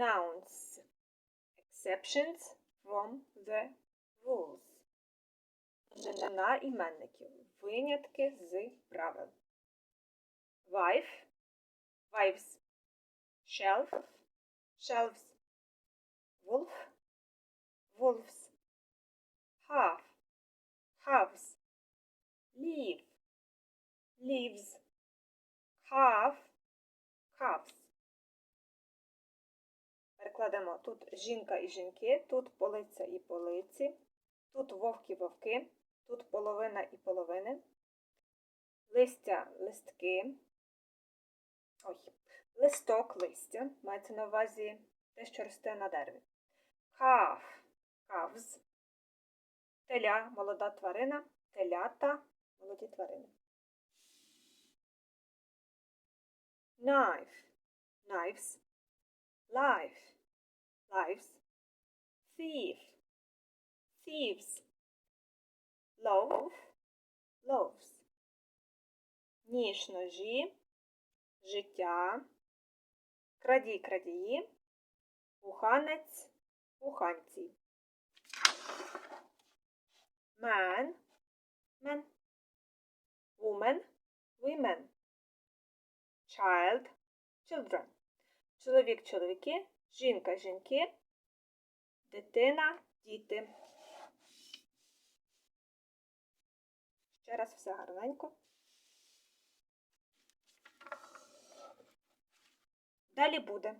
of nouns. Exceptions from the rules. Множина іменників. Винятки з правил. Wife, wives. Shelf, shelves. Wolf, wolves. Half, halves. Leave, leaves. Calf, Перекладемо тут жінка і жінки, тут полиця і полиці, тут вовки вовки, тут половина і половини, листя листки, ой, листок листя, мається на увазі те, що росте на дереві. Calf, calves, теля, молода тварина, телята, молоді тварини. Knife, knives, life, lives, thief, thieves, loaf, loaves, ніж ножі, життя, крадій крадії, куханець, куханці. Man, men, woman, women, child, children. Чоловік, чоловіки, жінка, жінки, дитина, діти. Ще раз все гарненько. Далі буде